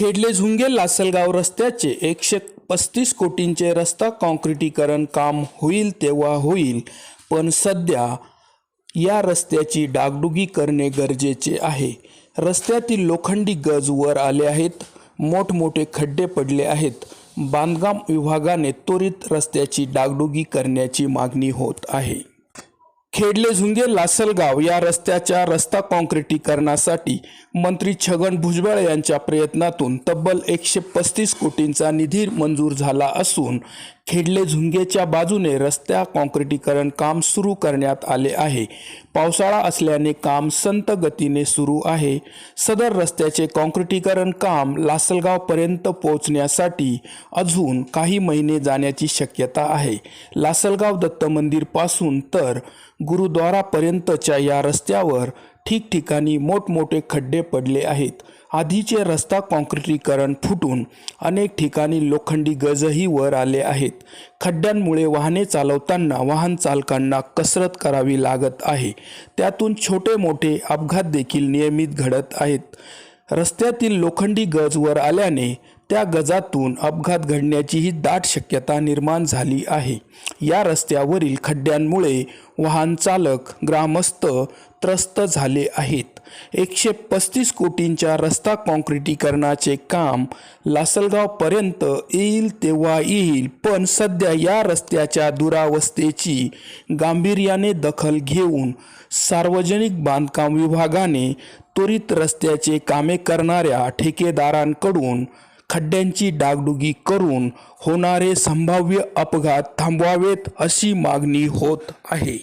खेडले झुंगे लासलगाव रस्त्याचे एकशे पस्तीस कोटींचे रस्ता काँक्रिटीकरण काम होईल तेव्हा होईल पण सध्या या रस्त्याची डागडुगी करणे गरजेचे आहे. रस्त्यातील लोखंडी गज वर आले आहेत मोठमोठे खड्डे पडले आहेत. बांधकाम विभागाने त्वरित रस्त्याची डागडुगी करण्याची मागणी होत आहे. खेडले झुंगे लासलगाव या रस्त्याच्या रस्ता काँक्रिटीकरणासाठी मंत्री छगन भुजबळ यांच्या प्रयत्नातून तब्बल एकशे पस्तीस कोटींचा निधी मंजूर झाला असून खेडले झुंगेच्या बाजूने रस्त्या काँक्रिटीकरण काम सुरू करण्यात आले आहे. पावसाळा असल्याने काम संत गतीने सुरू आहे. सदर रस्त्याचे काँक्रिटीकरण काम लासलगावपर्यंत पोहोचण्यासाठी अजून काही महिने जाण्याची शक्यता आहे. लासलगाव दत्त मंदिरपासून तर गुरुद्वारापर्यंतच्या या रस्त्यावर ठिकठिकाणी मोठमोठे खड्डे पडले आहेत. आधीचे रस्ता काँक्रिटीकरण फुटून अनेक ठिकाणी लोखंडी गजही वर आले आहेत. खड्ड्यांमुळे वाहने चालवताना वाहन चालकांना कसरत करावी लागत आहे. त्यातून छोटे मोठे अपघात देखील नियमित घडत आहेत. रस्त्यातील लोखंडी गज वर आल्याने त्या गजातून अपघात घडण्याचीही दाट शक्यता निर्माण झाली आहे. या रस्त्यावरील खड्ड्यांमुळे वाहन चालक ग्रामस्थ त्रस्त झाले आहेत. एकशे पस्तीस कोटींच्या रस्ता काँक्रिटीकरणाचे काम लासलगावपर्यंत येईल तेव्हा येईल. पण सध्या या रस्त्याच्या दुरावस्थेची गांभीर्याने दखल घेऊन सार्वजनिक बांधकाम विभागाने त्वरित रस्त्याचे कामे करणाऱ्या ठेकेदारांकडून खड्ड्यांची डागडुगी करून होणारे संभाव्य अपघात थांबवावेत अशी मागणी होत आहे.